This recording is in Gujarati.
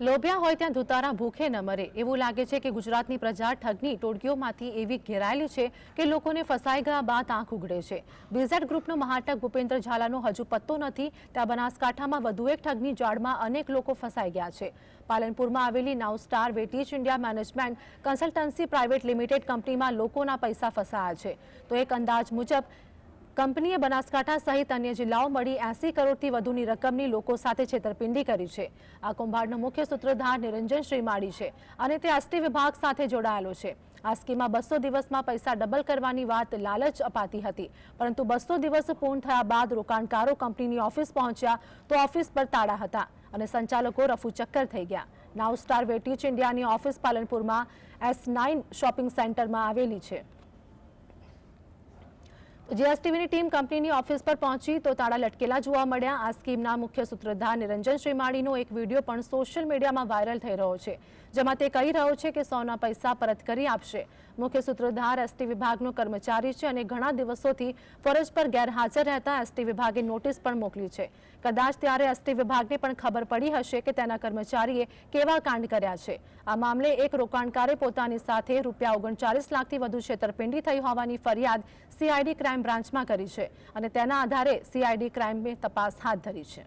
લોભ્યા હોય ત્યાં ધુતારા ભૂખે ન મરે. એવું લાગે છે કે ગુજરાતની પ્રજા ઠગની ટોળકીઓમાંથી એવી ઘેરાયેલી છે કે લોકોને ફસાઈ ગયા બાદ આંખ ઉઘડે છે. બીઝેડ ગ્રુપનો મહાટક ભૂપેન્દ્ર ઝાલાનો હજુ પત્તો નથી. ત્યાં બનાસકાંઠામાં વધુ એક ઠગની જાળમાં અનેક લોકો ફસાઈ ગયા છે. પાલનપુરમાં આવેલી નાવ star વેટીચ India management consultancy private limited કંપનીમાં લોકોના પૈસા ફસાયા છે. તો એક અંદાજ મુજબ કંપનીએ બનાસકાંઠા સહિત અન્ય જિલ્લાઓ મળી એસી કરોડથી વધુની રકમની લોકો સાથે છેતરપિંડી કરી છે. આ કૌભાંડનો મુખ્ય સૂત્રધાર નિરંજન શ્રીમાળી છે અને તે એસટી વિભાગ સાથે જોડાયેલો છે. આ સ્કીમમાં બસો દિવસમાં પૈસા ડબલ કરવાની વાત લાલચ અપાતી હતી. પરંતુ બસો દિવસ પૂર્ણ થયા બાદ રોકાણકારો કંપનીની ઓફિસ પહોંચ્યા તો ઓફિસ પર તાળા હતા અને સંચાલકો રફુ ચક્કર થઈ ગયા. નાવ સ્ટાર વેટીચ ઇન્ડિયાની ઓફિસ પાલનપુરમાં એસ નાઇન શોપિંગ સેન્ટરમાં આવેલી છે. જીએસટીવીની ટીમ કંપનીની ઓફિસ પર પહોંચી તો તાળા લટકેલા જોવા મળ્યા. આ સ્કીમના મુખ્ય સૂત્રધાર નિરંજન શ્રીમાળીનો એક વીડિયો પણ સોશિયલ મીડિયામાં વાયરલ થઈ રહ્યો છે, જેમાં તે કહી રહ્યો છે કે સોના પૈસા પરત કરી આપશે. મુખ્ય સૂત્રધાર એસટી વિભાગનો કર્મચારી છે અને ઘણા દિવસોથી ફરજ પર ગેરહાજર રહેતા એસટી વિભાગે નોટિસ પણ મોકલી છે. કદાચ ત્યારે એસટી વિભાગને પણ ખબર પડી હશે કે તેના કર્મચારીએ કેવા કાંડ કર્યા છે. આ મામલે એક રોકાણકારે પોતાની સાથે રૂપિયા ઓગણચાલીસ લાખથી વધુ છેતરપિંડી થઈ હોવાની ફરિયાદ સીઆઈડી ક્રાઇમ બ્રાન્ચમાં કરી છે અને તેના આધારે સીઆઈડી ક્રાઇમે તપાસ હાથ ધરી છે.